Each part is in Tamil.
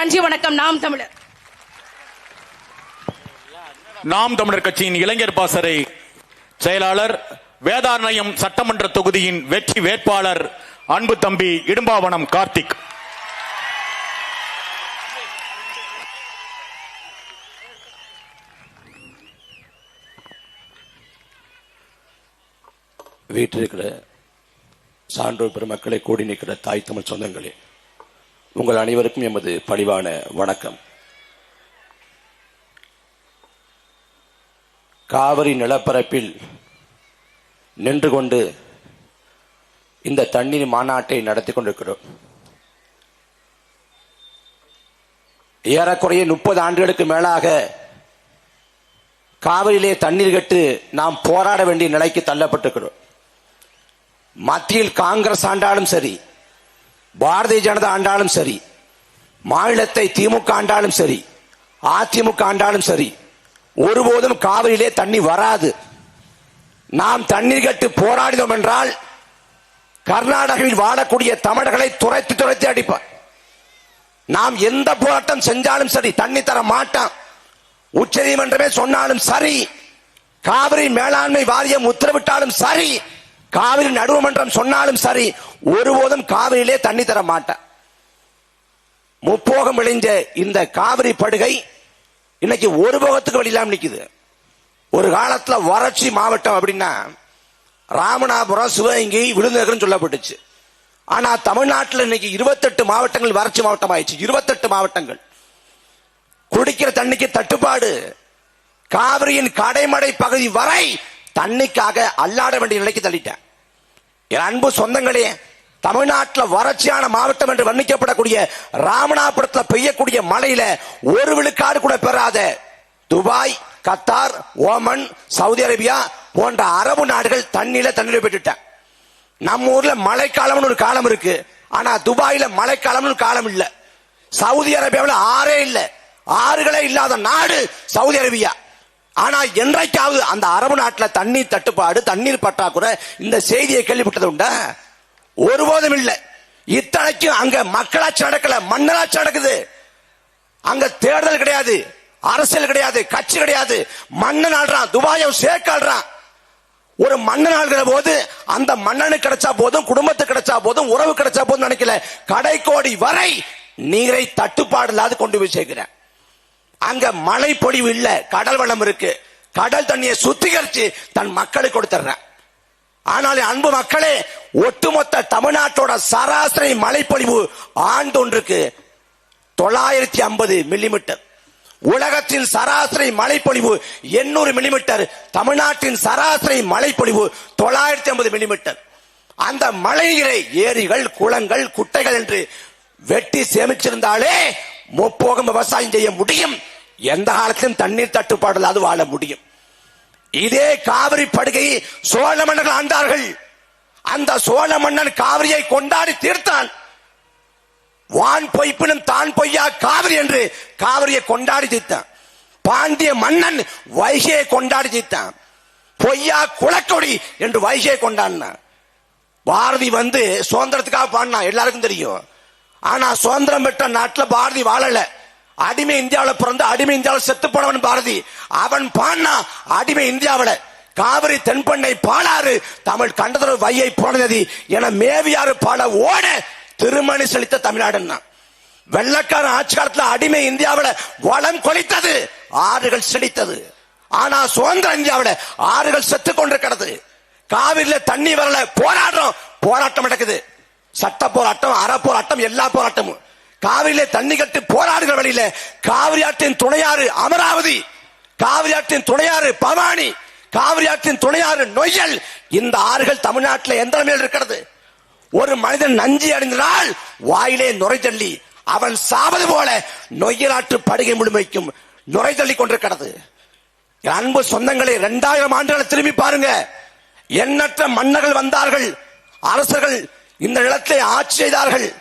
நன்றி வணக்கம். நாம் தமிழர். நாம் தமிழர் கட்சியின் இளைஞர் பாசறை செயலாளர் வேதாரண்யம் சட்டமன்ற தொகுதியின் வெற்றி வேட்பாளர் அன்பு தம்பி இடும்பாவனம் கார்த்திக். வீட்டில் இருக்கிற சான்றோர் பெருமக்களை கூடி நிற்கிற தாய் தமிழ் சொந்தங்களே உங்கள் அனைவருக்கும் எமது பணிவான வணக்கம். காவிரி நிலப்பரப்பில் நின்று கொண்டு இந்த தண்ணீர் மாநாட்டை நடத்தி கொண்டிருக்கிறோம். ஏறக்குறைய முப்பது ஆண்டுகளுக்கு மேலாக காவிரியிலே தண்ணீர் கட்டு நாம் போராட வேண்டிய நிலைக்கு தள்ளப்பட்டிருக்கிறோம். மத்தியில் காங்கிரஸ் ஆண்டாலும் சரி பாரதிய ஜனதா ஆண்டாலும் சரி மாநிலத்தை திமுக ஆண்டாலும் சரி அதிமுக ஆண்டாலும் சரி ஒருபோதும் காவிரியிலே தண்ணி வராது. நாம் தண்ணீர் கட்டு போராடினோம் என்றால் கர்நாடகாவில் வாழக்கூடிய தமிழர்களை துரைத்து துரைத்து அடிப்பார். நாம் எந்த போராட்டம் செஞ்சாலும் சரி தண்ணி தர மாட்டான். உச்ச நீதிமன்றமே சொன்னாலும் சரி காவிரி மேலாண்மை வாரியம் உத்தரவிட்டாலும் சரி காவிரி நடுவமன்றம் சொன்னாலும் சரி ஒருபோதும் காவிரியிலே தண்ணி தர மாட்டேன். முப்போகம் விளைஞ்ச இந்த காவிரி படுகை இன்னைக்கு ஒரு போகத்துக்கு வழியிலாம் நிற்குது ஒரு காலத்துல வறட்சி மாவட்டம் அப்படின்னா ராமநாதபுரம் சிவகங்கை விழுந்தகர்னு சொல்லப்பட்டுச்சு. ஆனா தமிழ்நாட்டில் இன்னைக்கு இருபத்தெட்டு மாவட்டங்கள் வறட்சி மாவட்டம் ஆயிடுச்சு இருபத்தெட்டு மாவட்டங்கள். குடிக்கிற தண்ணிக்கு தட்டுப்பாடு. காவிரியின் கடைமடை பகுதி வரை தண்ணிக்காக அல்லாட வேண்டிய நிலைக்கு தள்ளிட்டேன். என் அன்பு சொந்தங்களே தமிழ்நாட்டில் வறட்சியான மாவட்டம் என்று வர்ணிக்கப்படக்கூடிய ராமநாதபுரத்தில் பெய்யக்கூடிய மழையில ஒரு விழுக்காடு கூட பெறாத Dubai Qatar Oman Saudi Arabia போன்ற அரபு நாடுகள் தண்ணியில தண்ணீர் பெற்றுட்டேன் நம்ம ஊர்ல மழைக்காலம்னு ஒரு காலம் இருக்கு. ஆனா துபாயில மழைக்காலம்னு ஒரு காலம் இல்லை. சவுதி அரேபியாவில் ஆறே இல்லை. ஆறுகளே இல்லாத நாடு சவுதி அரேபியா. ஆனா என்றைக்காவது அந்த அரபு நாட்டில் தண்ணீர் தட்டுப்பாடு தண்ணீர் பற்றாக்குறை இந்த செய்தியை கேள்விப்பட்டது உண்டா? ஒருபோதும் இல்லை. இத்தனைக்கும் அங்க மக்களாட்சி நடக்கல மன்னராட்சி நடக்குது. அங்க தேர்தல் கிடையாது அரசியல் கிடையாது கட்சி கிடையாது. மன்னன் ஆள்றான் துபாயை சேக் ஆள்றான். ஒரு மன்னன் ஆள்கிற போது அந்த மன்னனுக்கு கிடைச்சா போதும் குடும்பத்துக்கு கிடைச்சா போதும் உறவு கிடைச்சா போதும் நினைக்கல. கடைக்கோடி வரை நீரை தட்டுப்பாடு இல்லாது கொண்டு போய் சேர்க்கிறேன் அங்க மழை பொழிவு இல்ல. கடல் வளம் இருக்கு. கடல் தண்ணியை சுத்திகரிச்சு தன் மக்களுக்கு கொடுத்துறேன் ஆனால் அன்பு மக்களே ஒட்டுமொத்த தமிழ்நாட்டோட சராசரி மழைப்பொழிவு ஆண்டொன்றுக்கு தொள்ளாயிரத்தி ஐம்பது மில்லிமீட்டர் உலகத்தின் சராசரி மழைப்பொழிவு எண்ணூறு மில்லிமீட்டர் தமிழ்நாட்டின் சராசரி மழைப்பொழிவு தொள்ளாயிரத்தி ஐம்பது மில்லிமீட்டர் அந்த மழைநீரை ஏரிகள் குளங்கள் குட்டைகள் என்று வெட்டி சேமிச்சிருந்தாலே முப்போகம் விவசாயம் செய்ய முடியும். எந்த காலத்திலும் தண்ணீர் தட்டுப்பாடு இல்லாது வாழ முடியும். இதே காவிரி படுகையை சோழ மன்னர்கள் ஆண்டார்கள். அந்த சோழ மன்னன் காவிரியை கொண்டாடி தீர்த்தான். வான் பொய்ப்பினும் தான் பொய்யா காவிரி என்று காவிரியை கொண்டாடி தீர்த்தான். பாண்டிய மன்னன் வைகையை கொண்டாடி தீர்த்தான். பொய்யா குளக்கொடி என்று வைகையை கொண்டாடினான். பாரதி வந்து சுதந்திரத்துக்காக பாடினான். எல்லாருக்கும் தெரியும். ஆனா சுதந்திரம் பெற்ற நாட்டில் பாரதி வாழலை. அடிமை இந்தியாவில் பிறந்து அடிமை இந்தியாவில் செத்து போனவன் பாரதி. அவன் பாடினா அடிமை இந்தியாவில். காவிரி தென்பண்ணை பாலாறு தமிழ் கண்டதொரு வையை போனது என மேவியாறு பாட ஓட திருமணி செலுத்த தமிழ்நாடுன்னா. வெள்ளக்கார ஆட்சி காலத்துல அடிமை இந்தியாவில் வளம் கொளித்தது ஆறுகள் செழித்தது. ஆனா சுதந்திர இந்தியாவில் ஆறுகள் செத்து கொண்டிருக்கிறது. காவிரியில தண்ணி வரல போராடுறோம் போராட்டம் நடக்குது. சட்ட போராட்டம் அற போராட்டம் எல்லா போராட்டமும். காவிரியில தண்ணி கட்டு போராடுகிற வழியில காவிரி ஆற்றின் துணையாறு அமராவதி காவிரி ஆற்றின் துணையாறு பவானி காவிரி ஆற்றின் துணையாறு நொய்யல். இந்த ஆறுகள் தமிழ்நாட்டில் எந்த நிலையில் இருக்கிறது? ஒரு மனிதன் நஞ்சி அடைந்தனால் வாயிலே நுரை தள்ளி அவன் சாவது போல நொய்யலாற்று படுகை முழுமைக்கும் நுரை தள்ளி கொண்டிருக்கிறது. என் அன்பு சொந்தங்களை இரண்டாயிரம் ஆண்டுகளை திரும்பி பாருங்க. எண்ணற்ற மன்னர்கள் வந்தார்கள். அரசர்கள் இந்த நிலத்தை ஆட்சி செய்தார்கள்.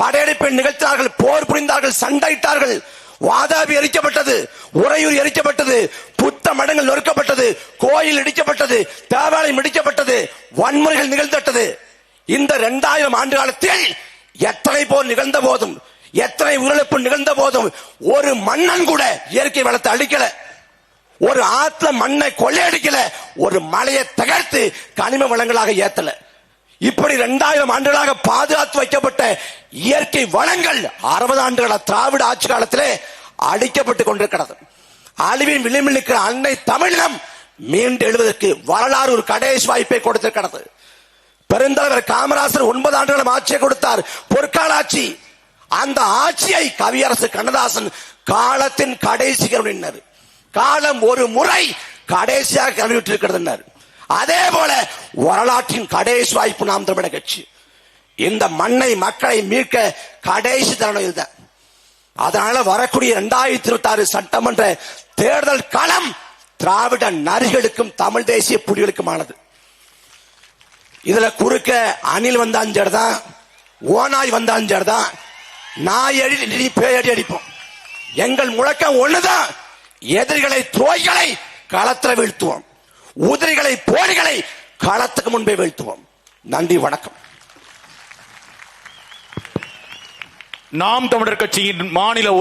படையெடுப்பை நிகழ்த்தினார்கள் போர் புரிந்தார்கள் சண்டையிட்டார்கள். வாதாபி எரிக்கப்பட்டது உறையூர் எரிக்கப்பட்டது புத்த மடங்கள் நொறுக்கப்பட்டது கோயில் இடிக்கப்பட்டது தேவாலயம் இடிக்கப்பட்டது வன்முறைகள் நிகழ்ந்தட்டது இந்த இரண்டாயிரம் ஆண்டு காலத்தில் எத்தனை போர் நிகழ்ந்த போதும் எத்தனை உயிரிழப்பு நிகழ்ந்த போதும் ஒரு மன்னன் கூட இயற்கை வளத்தை அழிக்கல. ஒரு ஆத்துல மண்ணை கொள்ளையடிக்கல ஒரு மலையை தகர்த்து கனிம வளங்களாக ஏத்தல. இப்படி இரண்டாயிரம் ஆண்டுகளாக பாதுகாத்து வைக்கப்பட்ட இயற்கை வளங்கள் அறுபது ஆண்டுகள திராவிட ஆட்சி காலத்திலே அழிக்கப்பட்டு கொண்டிருக்கிறது. அழிவின் விளிம்பில் இருக்கிற அன்னை தமிழினம் மீண்டு எழுவதற்கு வரலாறு ஒரு கடைசி வாய்ப்பை கொடுத்திருக்கிறது. பெருந்தலைவர் காமராசர் ஒன்பது ஆண்டுகளும் ஆட்சியை கொடுத்தார். பொற்கால ஆட்சி. அந்த ஆட்சியை கவியரசு கண்ணதாசன் காலத்தின் கடைசி கருணினர் காலம் ஒரு முறை கடைசியாக கருவிட்டிருக்கிறது அதே போல வரலாற்றின் கடைசி வாய்ப்பு நாம் தமிழக கட்சி. இந்த மண்ணை மக்களை மீட்க கடைசி தருணம் இதுதான். அதனால வரக்கூடிய இரண்டாயிரத்தி இருபத்தி ஆறு சட்டமன்ற தேர்தல் களம் திராவிட நரிகளுக்கும் தமிழ் தேசிய புலிகளுக்குமானது. இதுல குறுக்க அணில் வந்தாலும் சரிதான் ஓனாய் வந்தாலும் சரிதான் நாய் அடி பேயடி அடி அடிப்போம். எங்கள் முழக்கம் ஒண்ணுதான் எதிரிகளை துரோய்களை களத்துல வீழ்த்துவோம். உதிரிகளை போலிகளை காலத்துக்கு முன்பே வீழ்த்துவோம். நன்றி வணக்கம். நாம் தமிழர் கட்சியின் மாநில